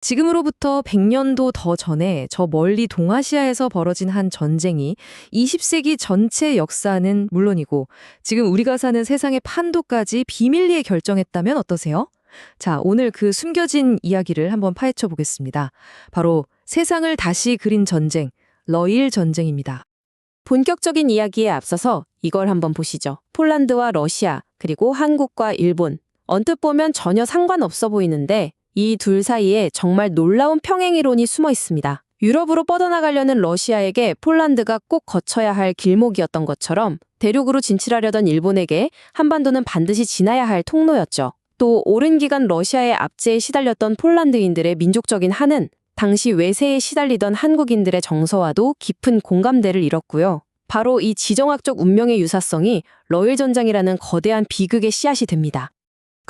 지금으로부터 100년도 더 전에 저 멀리 동아시아에서 벌어진 한 전쟁이 20세기 전체 역사는 물론이고 지금 우리가 사는 세상의 판도까지 비밀리에 결정했다면 어떠세요? 자, 오늘 그 숨겨진 이야기를 한번 파헤쳐 보겠습니다. 바로 세상을 다시 그린 전쟁, 러일 전쟁입니다. 본격적인 이야기에 앞서서 이걸 한번 보시죠. 폴란드와 러시아, 그리고 한국과 일본. 언뜻 보면 전혀 상관없어 보이는데 이 둘 사이에 정말 놀라운 평행 이론이 숨어 있습니다. 유럽으로 뻗어나가려는 러시아에게 폴란드가 꼭 거쳐야 할 길목이었던 것처럼 대륙으로 진출하려던 일본에게 한반도는 반드시 지나야 할 통로였죠. 또 오랜 기간 러시아의 압제에 시달렸던 폴란드인들의 민족적인 한은 당시 외세에 시달리던 한국인들의 정서와도 깊은 공감대를 이뤘고요. 바로 이 지정학적 운명의 유사성이 러일 전장이라는 거대한 비극의 씨앗이 됩니다.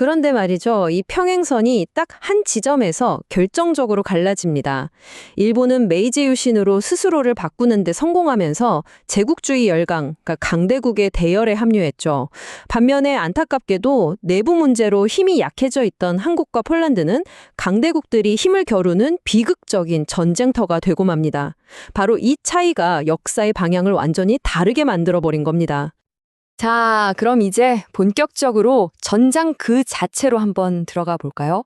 그런데 말이죠. 이 평행선이 딱 한 지점에서 결정적으로 갈라집니다. 일본은 메이지 유신으로 스스로를 바꾸는 데 성공하면서 제국주의 열강, 그러니까 강대국의 대열에 합류했죠. 반면에 안타깝게도 내부 문제로 힘이 약해져 있던 한국과 폴란드는 강대국들이 힘을 겨루는 비극적인 전쟁터가 되고 맙니다. 바로 이 차이가 역사의 방향을 완전히 다르게 만들어버린 겁니다. 자, 그럼 이제 본격적으로 전장 그 자체로 한번 들어가 볼까요?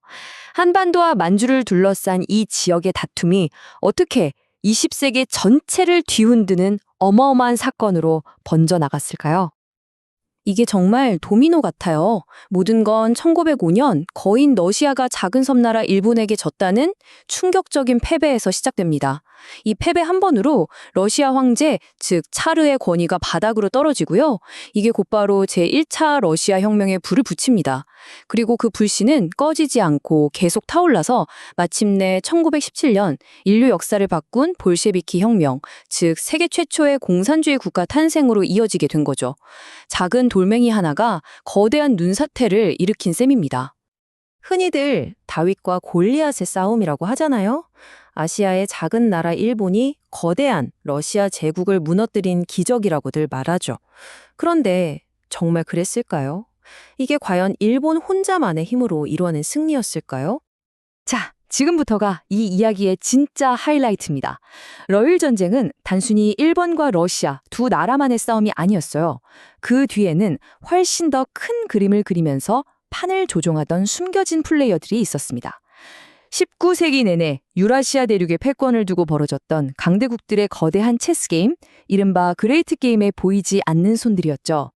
한반도와 만주를 둘러싼 이 지역의 다툼이 어떻게 20세기 전체를 뒤흔드는 어마어마한 사건으로 번져나갔을까요? 이게 정말 도미노 같아요. 모든 건 1905년 거인 러시아가 작은 섬나라 일본에게 졌다는 충격적인 패배에서 시작됩니다. 이 패배 한 번으로 러시아 황제, 즉 차르의 권위가 바닥으로 떨어지고요. 이게 곧바로 제1차 러시아 혁명에 불을 붙입니다. 그리고 그 불씨는 꺼지지 않고 계속 타올라서 마침내 1917년 인류 역사를 바꾼 볼셰비키 혁명, 즉 세계 최초의 공산주의 국가 탄생으로 이어지게 된 거죠. 작은 돌멩이 하나가 거대한 눈사태를 일으킨 셈입니다. 흔히들 다윗과 골리앗의 싸움이라고 하잖아요. 아시아의 작은 나라 일본이 거대한 러시아 제국을 무너뜨린 기적이라고들 말하죠. 그런데 정말 그랬을까요? 이게 과연 일본 혼자만의 힘으로 이뤄낸 승리였을까요? 자, 지금부터가 이 이야기의 진짜 하이라이트입니다. 러일 전쟁은 단순히 일본과 러시아 두 나라만의 싸움이 아니었어요. 그 뒤에는 훨씬 더 큰 그림을 그리면서 판을 조종하던 숨겨진 플레이어들이 있었습니다. 19세기 내내 유라시아 대륙의 패권을 두고 벌어졌던 강대국들의 거대한 체스 게임, 이른바 그레이트 게임에 보이지 않는 손들이었죠.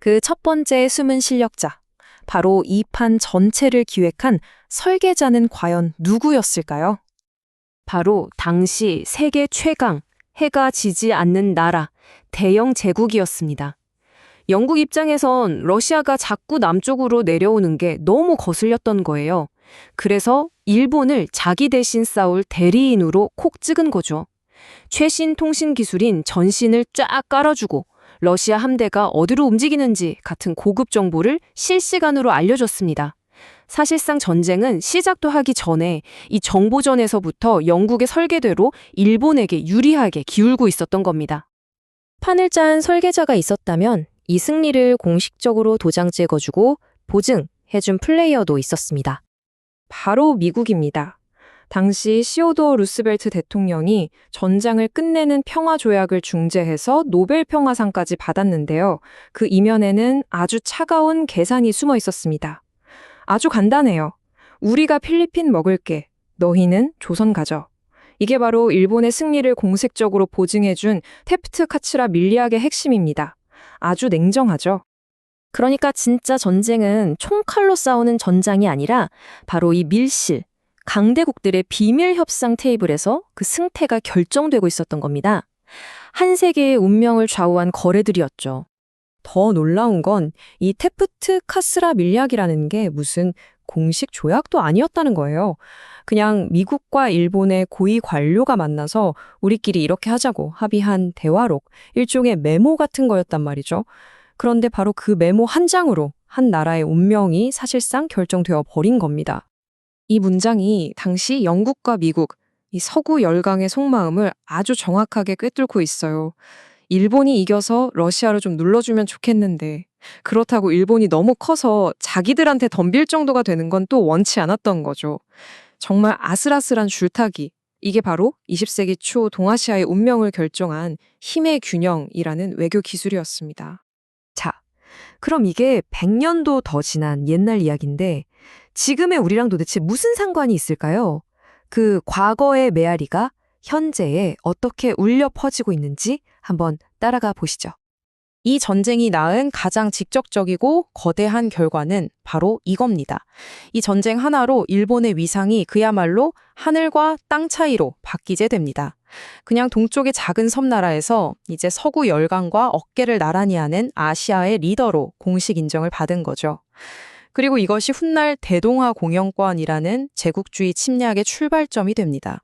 그 첫 번째 숨은 실력자, 바로 이 판 전체를 기획한 설계자는 과연 누구였을까요? 바로 당시 세계 최강, 해가 지지 않는 나라, 대영 제국이었습니다. 영국 입장에선 러시아가 자꾸 남쪽으로 내려오는 게 너무 거슬렸던 거예요. 그래서 일본을 자기 대신 싸울 대리인으로 콕 찍은 거죠. 최신 통신 기술인 전신을 쫙 깔아주고 러시아 함대가 어디로 움직이는지 같은 고급 정보를 실시간으로 알려줬습니다. 사실상 전쟁은 시작도 하기 전에 이 정보전에서부터 영국의 설계대로 일본에게 유리하게 기울고 있었던 겁니다. 판을 짠 설계자가 있었다면 이 승리를 공식적으로 도장 찍어주고 보증해준 플레이어도 있었습니다. 바로 미국입니다. 당시 시오도어 루스벨트 대통령이 전장을 끝내는 평화 조약을 중재해서 노벨 평화상까지 받았는데요. 그 이면에는 아주 차가운 계산이 숨어 있었습니다. 아주 간단해요. 우리가 필리핀 먹을게. 너희는 조선 가져. 이게 바로 일본의 승리를 공식적으로 보증해준 테프트 카츠라 밀리학의 핵심입니다. 아주 냉정하죠. 그러니까 진짜 전쟁은 총칼로 싸우는 전장이 아니라 바로 이 밀실, 강대국들의 비밀 협상 테이블에서 그 승패가 결정되고 있었던 겁니다. 한 세계의 운명을 좌우한 거래들이었죠. 더 놀라운 건 이 테프트 카스라 밀약이라는 게 무슨 공식 조약도 아니었다는 거예요. 그냥 미국과 일본의 고위 관료가 만나서 우리끼리 이렇게 하자고 합의한 대화록, 일종의 메모 같은 거였단 말이죠. 그런데 바로 그 메모 한 장으로 한 나라의 운명이 사실상 결정되어 버린 겁니다. 이 문장이 당시 영국과 미국, 이 서구 열강의 속마음을 아주 정확하게 꿰뚫고 있어요. 일본이 이겨서 러시아로 좀 눌러주면 좋겠는데, 그렇다고 일본이 너무 커서 자기들한테 덤빌 정도가 되는 건 또 원치 않았던 거죠. 정말 아슬아슬한 줄타기. 이게 바로 20세기 초 동아시아의 운명을 결정한 힘의 균형이라는 외교 기술이었습니다. 자, 그럼 이게 100년도 더 지난 옛날 이야기인데 지금의 우리랑 도대체 무슨 상관이 있을까요? 그 과거의 메아리가 현재에 어떻게 울려 퍼지고 있는지 한번 따라가 보시죠. 이 전쟁이 낳은 가장 직접적이고 거대한 결과는 바로 이겁니다. 이 전쟁 하나로 일본의 위상이 그야말로 하늘과 땅 차이로 바뀌게 됩니다. 그냥 동쪽의 작은 섬나라에서 이제 서구 열강과 어깨를 나란히 하는 아시아의 리더로 공식 인정을 받은 거죠. 그리고 이것이 훗날 대동아 공영권이라는 제국주의 침략의 출발점이 됩니다.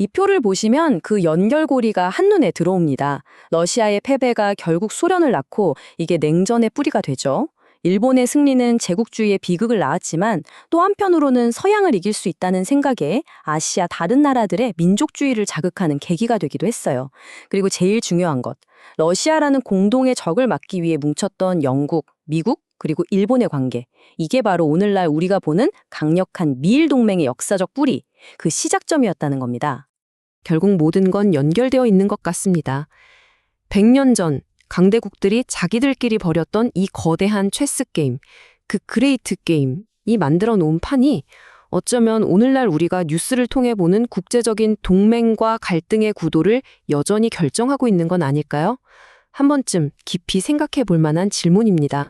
이 표를 보시면 그 연결고리가 한눈에 들어옵니다. 러시아의 패배가 결국 소련을 낳고 이게 냉전의 뿌리가 되죠. 일본의 승리는 제국주의의 비극을 낳았지만 또 한편으로는 서양을 이길 수 있다는 생각에 아시아 다른 나라들의 민족주의를 자극하는 계기가 되기도 했어요. 그리고 제일 중요한 것, 러시아라는 공동의 적을 막기 위해 뭉쳤던 영국, 미국, 그리고 일본의 관계. 이게 바로 오늘날 우리가 보는 강력한 미일 동맹의 역사적 뿌리, 그 시작점이었다는 겁니다. 결국 모든 건 연결되어 있는 것 같습니다. 100년 전 강대국들이 자기들끼리 벌였던 이 거대한 체스 게임, 그 그레이트 게임 이 만들어 놓은 판이 어쩌면 오늘날 우리가 뉴스를 통해 보는 국제적인 동맹과 갈등의 구도를 여전히 결정하고 있는 건 아닐까요? 한 번쯤 깊이 생각해 볼 만한 질문입니다.